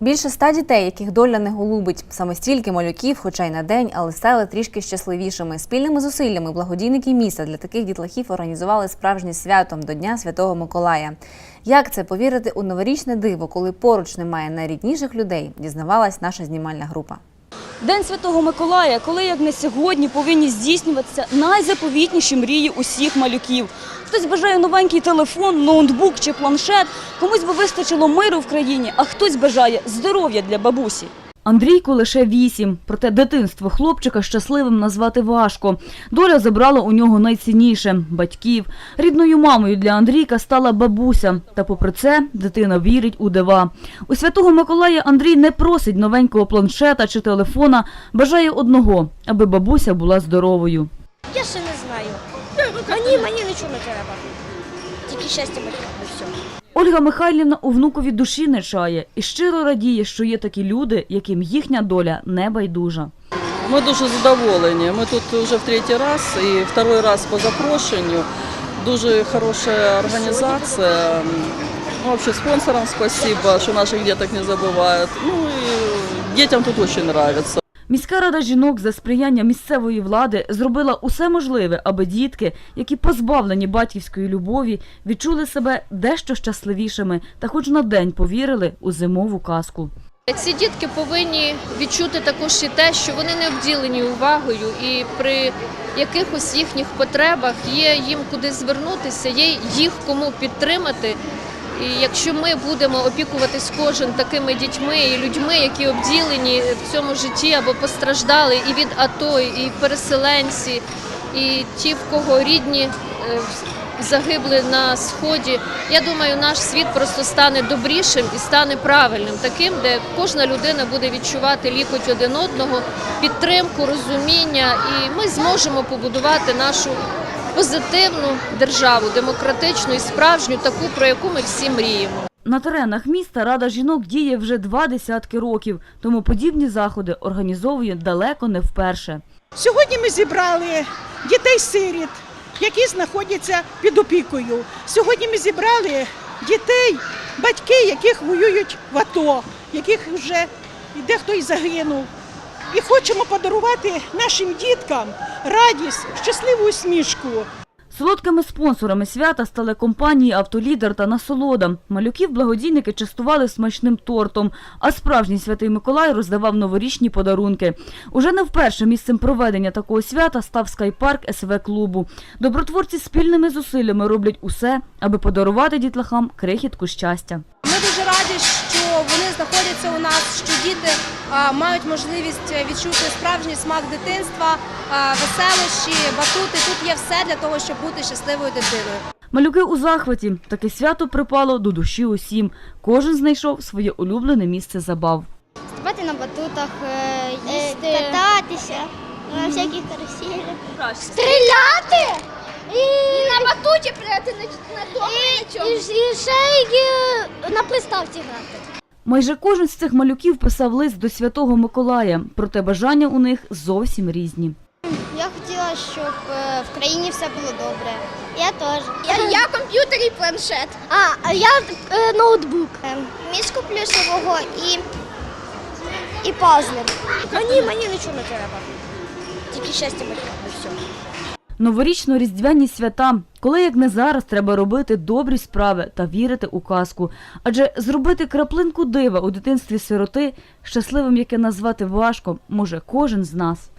Більше ста дітей, яких доля не голубить, саме стільки малюків, хоча й на день, але стали трішки щасливішими. Спільними зусиллями благодійники міста для таких дітлахів організували справжнє свято до Дня Святого Миколая. Як це повірити у новорічне диво, коли поруч немає найрідніших людей, дізнавалась наша знімальна група. День Святого Миколая, коли як не сьогодні повинні здійснюватися найзаповітніші мрії усіх малюків. Хтось бажає новенький телефон, ноутбук чи планшет, комусь би вистачило миру в країні, а хтось бажає здоров'я для бабусі. Андрійку лише вісім, проте дитинство хлопчика щасливим назвати важко. Доля забрала у нього найцінніше – батьків. Рідною мамою для Андрійка стала бабуся. Та попри це дитина вірить у дива. У Святого Миколая Андрій не просить новенького планшета чи телефона, бажає одного – аби бабуся була здоровою. Я ще не знаю. Мені, мені нічого не треба. Тільки щастя батькам і. Ольга Михайлівна у внукові душі не чає і щиро радіє, що є такі люди, яким їхня доля не байдужа. Ми дуже задоволені. Ми тут вже в третій раз і второй раз по запрошенню. Дуже хороша організація. Ну, вообще спонсорам спасибо, що наших діток не забувають. Ну і дітям тут дуже подобається. Міська рада жінок за сприяння місцевої влади зробила усе можливе, аби дітки, які позбавлені батьківської любові, відчули себе дещо щасливішими та хоч на день повірили у зимову казку. Ці дітки повинні відчути також і те, що вони не обділені увагою, і при якихось їхніх потребах є їм куди звернутися, є їх кому підтримати. І якщо ми будемо опікуватись кожен такими дітьми і людьми, які обділені в цьому житті або постраждали і від АТО, і переселенці, і ті, в кого рідні е, загибли на сході. Я думаю, наш світ просто стане добрішим і стане правильним, таким, де кожна людина буде відчувати лікоть один одного, підтримку, розуміння, і ми зможемо побудувати нашу позитивну державу, демократичну і справжню, таку, про яку ми всі мріємо. На теренах міста Рада жінок діє вже два десятки років, тому подібні заходи організовує далеко не вперше. Сьогодні ми зібрали дітей-сиріт, які знаходяться під опікою. Сьогодні ми зібрали дітей, батьки, яких воюють в АТО, яких вже дехто і загинув. І хочемо подарувати нашим діткам радість, щасливу усмішку. Солодкими спонсорами свята стали компанії «Автолідер» та «Насолода». Малюків благодійники частували смачним тортом, а справжній Святий Миколай роздавав новорічні подарунки. Уже не вперше місцем проведення такого свята став скайпарк СВ-клубу. Добротворці спільними зусиллями роблять усе, аби подарувати дітлахам крихітку щастя. Ми дуже раді, що вони знаходяться у нас, що діти мають можливість відчути справжній смак дитинства, веселощі, батути. Тут є все для того, щоб бути щасливою дитиною. Малюки у захваті. Таке свято припало до душі усім. Кожен знайшов своє улюблене місце забав. Стрибати на батутах, їсти. кататися на всяких каруселях. Стріляти! І, на батуті пряти на, на і, і, і ще й на приставці грати. Майже кожен з цих малюків писав лист до Святого Миколая, проте бажання у них зовсім різні. Я хотіла, щоб е, в країні все було добре. Я теж. Я, я комп'ютер і планшет. А, а я е, ноутбук. Мішку плюшового і, і пазли. Мені, мені нічого не треба. Тільки щастя батькам і все. Новорічно-різдвяні свята, коли як не зараз треба робити добрі справи та вірити у казку. Адже зробити краплинку дива у дитинстві сироти, щасливим яке назвати важко, може кожен з нас.